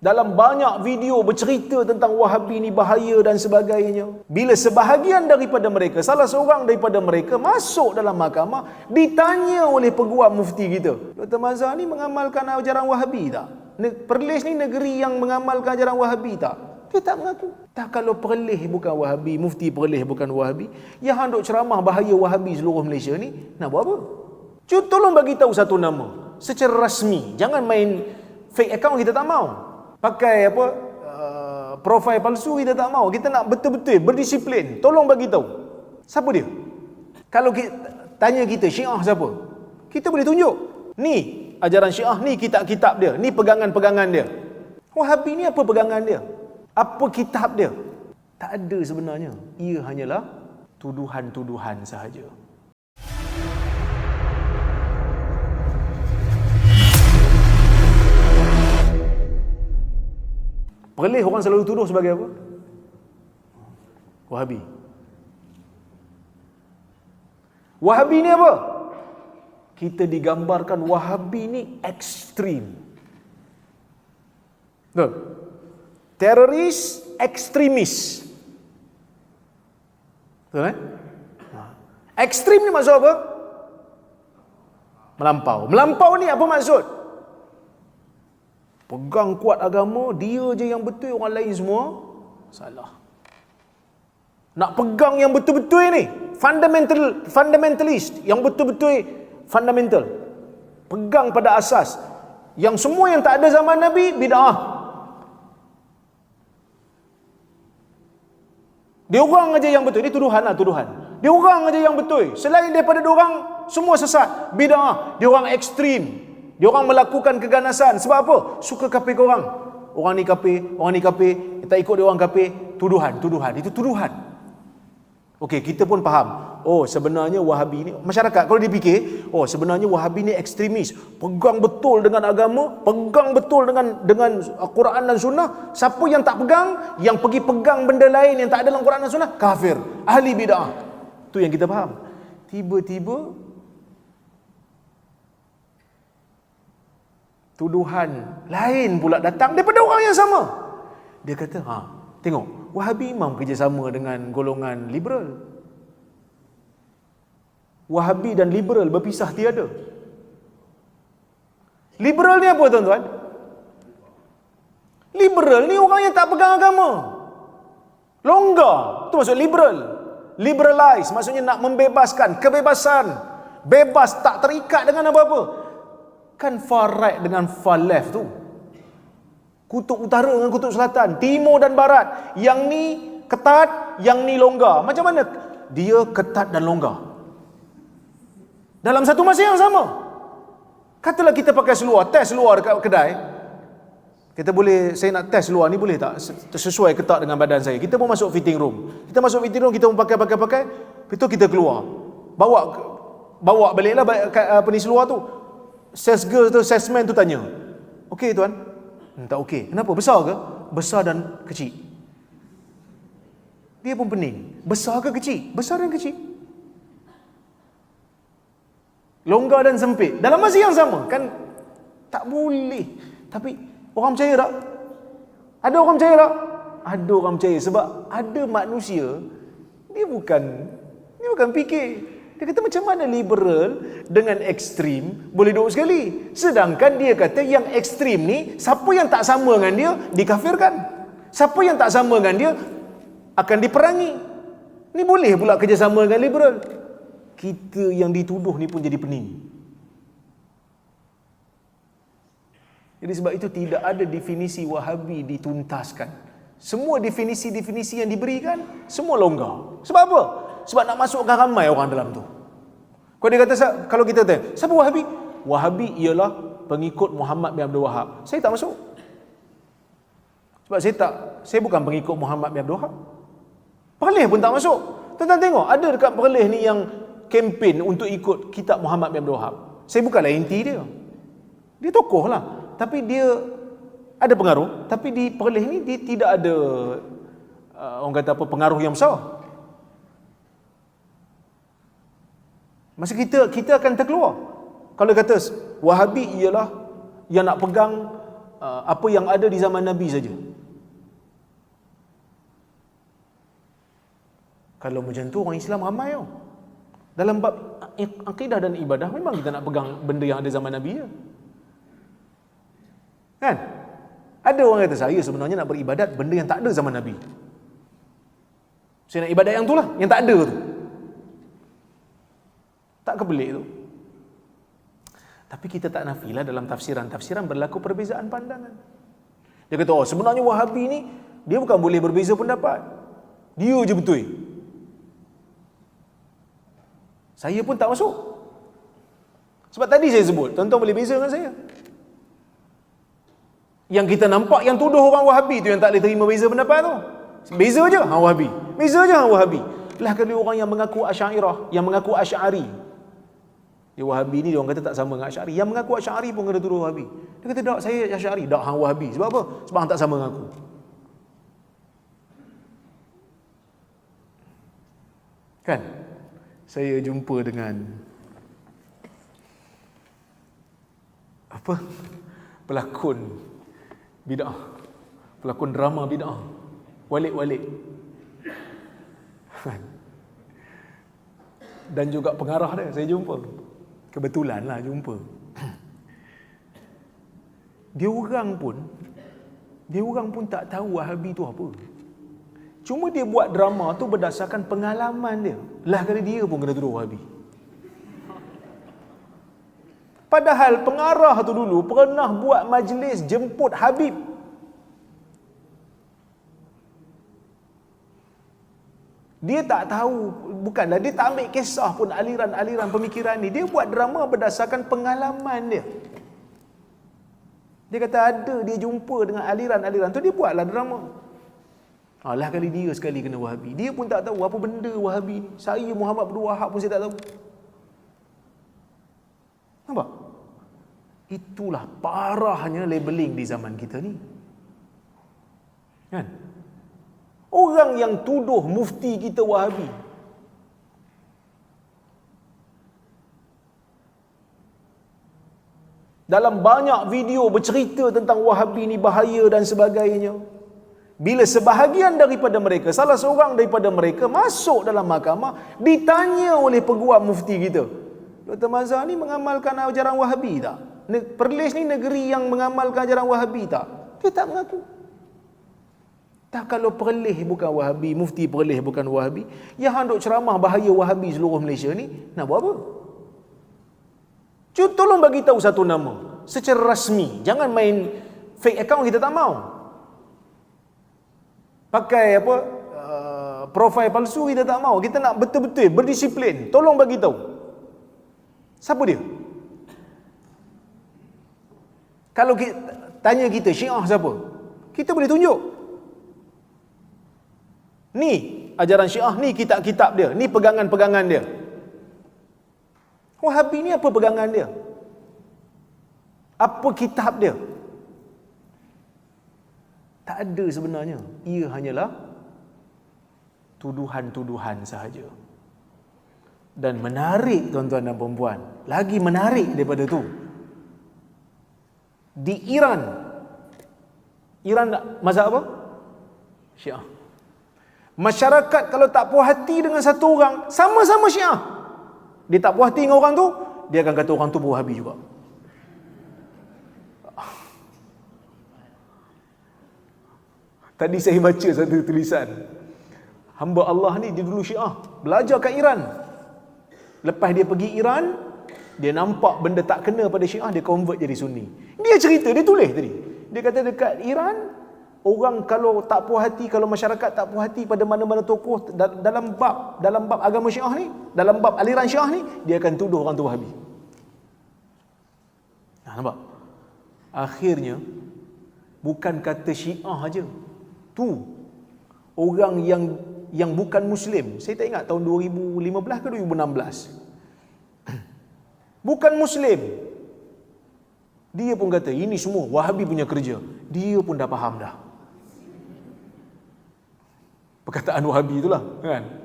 Dalam banyak video bercerita tentang Wahabi ni bahaya dan sebagainya. Bila sebahagian daripada mereka, salah seorang daripada mereka masuk dalam mahkamah, ditanya oleh peguam mufti kita. Dr. Mazhar ni mengamalkan ajaran Wahabi tak? Perlis ni negeri yang mengamalkan ajaran Wahabi tak? Dia tak mengaku. Tak kalau Perlis bukan Wahabi, mufti Perlis bukan Wahabi, yang handuk ceramah bahaya Wahabi seluruh Malaysia ni, nak buat apa? Cuma tolong bagi tahu satu nama secara rasmi. Jangan main fake account kita tak mau. Pakai apa uh, profil palsu kita tak mau. Kita nak betul-betul berdisiplin. Tolong bagi tahu. Siapa dia? Kalau kita, tanya kita Syiah siapa? Kita boleh tunjuk. Ni ajaran Syiah, ni kitab-kitab dia, ni pegangan-pegangan dia. Wahabi ni apa pegangan dia? Apa kitab dia? Tak ada sebenarnya. Ia hanyalah tuduhan-tuduhan sahaja. Perlih orang selalu tuduh sebagai apa? Wahabi. Wahabi ni apa? Kita digambarkan Wahabi ni ekstrim. Betul? Teroris, ekstremis. Betul eh? Ha. Ekstrim ni maksud apa? Melampau. Melampau ni apa maksud? Pegang kuat agama, dia je yang betul, orang lain semua salah. Nak pegang yang betul-betul ni, fundamental fundamentalist, yang betul-betul fundamental. Pegang pada asas. Yang semua yang tak ada zaman Nabi bid'ah. Dia orang aja yang betul. Ini tuduhan lah, tuduhan. Dia orang aja yang betul. Selain daripada dia orang, semua sesat. Bid'ah. Dia orang ekstrim. Dia orang melakukan keganasan. Sebab apa? Suka kapir korang. Orang ni kapir, orang ni kapir, tak ikut dia orang kapir. Tuduhan, tuduhan. Itu tuduhan. Okey, kita pun faham. Oh, sebenarnya Wahabi ni masyarakat kalau dipikir, oh sebenarnya Wahabi ni ekstremis, pegang betul dengan agama, pegang betul dengan dengan Quran dan Sunnah. Siapa yang tak pegang, yang pergi pegang benda lain yang tak ada dalam Quran dan Sunnah, kafir, ahli bidah. Tu yang kita faham. Tiba-tiba tuduhan lain pula datang daripada orang yang sama. Dia kata, ha, tengok, Wahabi imam kerjasama dengan golongan liberal. Wahabi dan liberal berpisah tiada. Liberal ni apa tuan-tuan? Liberal ni orang yang tak pegang agama. Longgar. Itu maksud liberal. Liberalize maksudnya nak membebaskan kebebasan. Bebas tak terikat dengan apa-apa. Kan far right dengan far left tu. Kutub utara dengan kutub selatan, timur dan barat. Yang ni ketat, yang ni longgar. Macam mana? Dia ketat dan longgar. Dalam satu masa yang sama. Katalah kita pakai seluar, tes seluar dekat kedai. Kita boleh, saya nak tes seluar ni boleh tak? Sesuai ketat dengan badan saya. Kita pun masuk fitting room. Kita masuk fitting room, kita pun pakai, pakai, pakai. Itu kita keluar. Bawa bawa baliklah apa ni seluar tu. Sales girl tu, salesman tu tanya. Okey tuan? Hmm, tak okey. Kenapa? Besar ke? Besar dan kecil. Dia pun pening. Besar ke kecil? Besar dan kecil. Longgar dan sempit. Dalam masa yang sama. Kan tak boleh. Tapi orang percaya tak? Ada orang percaya tak? Ada orang percaya. Sebab ada manusia, dia bukan, dia bukan fikir. Dia kata macam mana liberal dengan ekstrim boleh duduk sekali. Sedangkan dia kata yang ekstrim ni, siapa yang tak sama dengan dia, dikafirkan. Siapa yang tak sama dengan dia, akan diperangi. Ni boleh pula kerjasama dengan liberal. Kita yang dituduh ni pun jadi pening. Jadi sebab itu tidak ada definisi wahabi dituntaskan. Semua definisi-definisi yang diberikan, semua longgar. Sebab apa? Sebab nak masukkan ramai orang dalam tu. Kalau dia kata, kalau kita tanya, siapa Wahabi? Wahabi ialah pengikut Muhammad bin Abdul Wahab. Saya tak masuk. Sebab saya tak, saya bukan pengikut Muhammad bin Abdul Wahab. Perleh pun tak masuk. Tuan-tuan tengok, ada dekat Perleh ni yang kempen untuk ikut kitab Muhammad bin Abdul Wahab. Saya bukanlah inti dia. Dia tokoh lah. Tapi dia ada pengaruh. Tapi di Perleh ni dia tidak ada uh, orang kata apa pengaruh yang besar. Masa kita kita akan terkeluar. Kalau kata Wahabi ialah yang nak pegang uh, apa yang ada di zaman Nabi saja. Kalau macam tu orang Islam ramai tau. Dalam bab akidah dan ibadah memang kita nak pegang benda yang ada zaman Nabi ya. Kan? Ada orang kata saya sebenarnya nak beribadat benda yang tak ada zaman Nabi. Saya nak ibadat yang tu lah, yang tak ada tu. Tak kebelik tu. Tapi kita tak nafilah dalam tafsiran-tafsiran berlaku perbezaan pandangan. Dia kata, oh sebenarnya Wahabi ni, dia bukan boleh berbeza pendapat. Dia je betul. Saya pun tak masuk. Sebab tadi saya sebut, tuan-tuan boleh beza dengan saya. Yang kita nampak yang tuduh orang Wahabi tu yang tak boleh terima beza pendapat tu. Beza je hang Wahabi. Beza je hang Wahabi. Lah kali orang yang mengaku Asy'ariyah, yang mengaku Asy'ari. Dia Wahabi ni dia orang kata tak sama dengan Asy'ari. Yang mengaku Asy'ari pun kena tuduh Wahabi. Dia kata tak saya Asy'ari, tak hang Wahabi. Sebab apa? Sebab hang tak sama dengan aku. Kan? Saya jumpa dengan apa? Pelakon bid'ah. Pelakon drama bid'ah. Walik-walik. Dan juga pengarah dia saya jumpa. Kebetulan lah jumpa. Dia orang pun dia orang pun tak tahu Wahabi tu apa. Cuma dia buat drama tu berdasarkan pengalaman dia. Lah kali dia pun kena tuduh Wahabi. Padahal pengarah tu dulu pernah buat majlis jemput Habib. Dia tak tahu, bukanlah dia tak ambil kisah pun aliran-aliran pemikiran ni. Dia buat drama berdasarkan pengalaman dia. Dia kata ada dia jumpa dengan aliran-aliran tu dia buatlah drama. Alah kali dia sekali kena Wahabi. Dia pun tak tahu apa benda Wahabi. Saya Muhammad Abdul Wahab pun saya tak tahu. Nampak? Itulah parahnya labeling di zaman kita ni. Kan? Orang yang tuduh mufti kita Wahabi. Dalam banyak video bercerita tentang Wahabi ni bahaya dan sebagainya. Bila sebahagian daripada mereka, salah seorang daripada mereka masuk dalam mahkamah, ditanya oleh peguam mufti kita. Dr. Mazhar ni mengamalkan ajaran Wahabi tak? Perlis ni negeri yang mengamalkan ajaran Wahabi tak? Dia tak mengaku. Tak kalau Perlis bukan Wahabi, mufti Perlis bukan Wahabi, yang hendak ceramah bahaya Wahabi seluruh Malaysia ni, nak buat apa? Cuba tolong bagi tahu satu nama secara rasmi. Jangan main fake account kita tak mau. Pakai apa? Uh, profil palsu kita tak mau. Kita nak betul-betul berdisiplin. Tolong bagi tahu. Siapa dia? Kalau kita, tanya kita Syiah siapa? Kita boleh tunjuk. Ni ajaran Syiah, ni kitab-kitab dia, ni pegangan-pegangan dia. Wahabi ni apa pegangan dia? Apa kitab dia? Tak ada sebenarnya. Ia hanyalah tuduhan-tuduhan sahaja. Dan menarik tuan-tuan dan perempuan. Lagi menarik daripada tu. Di Iran. Iran mazhab apa? Syiah. Masyarakat kalau tak puas hati dengan satu orang, sama-sama Syiah. Dia tak puas hati dengan orang tu, dia akan kata orang tu Wahabi juga. Tadi saya baca satu tulisan. Hamba Allah ni dia dulu Syiah, belajar kat Iran. Lepas dia pergi Iran, dia nampak benda tak kena pada Syiah, dia convert jadi Sunni. Dia cerita, dia tulis tadi. Dia kata dekat Iran, orang kalau tak puas hati, kalau masyarakat tak puas hati pada mana-mana tokoh dalam bab dalam bab agama Syiah ni, dalam bab aliran Syiah ni, dia akan tuduh orang tu Wahabi. Nah, nampak? Akhirnya bukan kata Syiah aja. Tu orang yang yang bukan muslim. Saya tak ingat tahun 2015 ke 2016. Bukan muslim. Dia pun kata ini semua Wahabi punya kerja. Dia pun dah faham dah. Perkataan Wahabi itulah, kan?